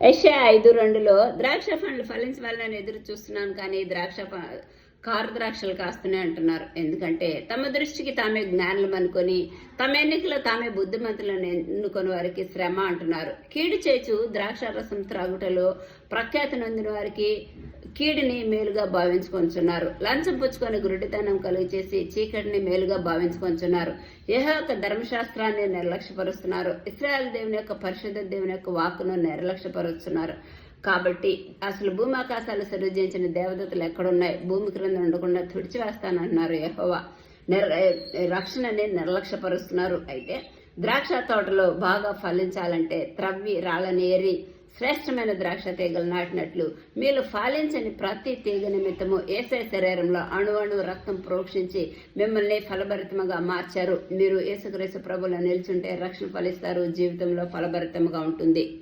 Asia ఐదు రెండులో ద్రాక్ష పండ్లు ఫలించవాలని ఎదురు చూస్తున్నాను కానీ ద్రాక్ష కారు ద్రాక్షలు కాస్తూనే అంటున్నారు. ఎందుకంటే తమ దృష్టికి తామే జ్ఞానులు అనుకొని తమ ఎన్నికలో తామే బుద్ధిమంతులను ఎన్నుకొని వారికి శ్రమ అంటున్నారు. కీడు చేచు ద్రాక్ష రసం త్రాగుటలో ప్రఖ్యాతి నొందిన వారికి కీడిని మేలుగా భావించుకొంచున్నారు. లంచం పుచ్చుకొని గురుడితనం కలుగు చేసి చీకటిని మేలుగా భావించుకొంచున్నారు. ఏహో యొక్క ధర్మశాస్త్రాన్ని నిర్లక్ష్యపరుస్తున్నారు. ఇస్రాయల్ దేవుని యొక్క పరిశుద్ధ దేవుని యొక్క వాక్కును నిర్లక్ష్యపరుస్తున్నారు. కాబట్టి అసలు భూమి ఆకాశాలు సృజించిన దేవదతలు ఎక్కడున్నాయి? భూమి క్రింద ఉండకుండా తుడిచివేస్తానంటున్నారు యెహోవా. నిర్ రక్షణని నిర్లక్ష్యపరుస్తున్నారు. అయితే ద్రాక్ష తోటలో బాగా ఫలించాలంటే త్రవ్వి రాళ్ళని ఏరి శ్రేష్టమైన ద్రాక్ష తీగలు నాటినట్లు మీరు ఫలించని ప్రతి తీగ నిమిత్తము ఏసై శరీరంలో అణు రక్తం ప్రోక్షించి మిమ్మల్ని ఫలభరితముగా మార్చారు. మీరు ఏసుక్రీస్తు ప్రభులో నిల్చుంటే రక్షణ ఫలిస్తారు. జీవితంలో ఫలభరితముగా ఉంటుంది.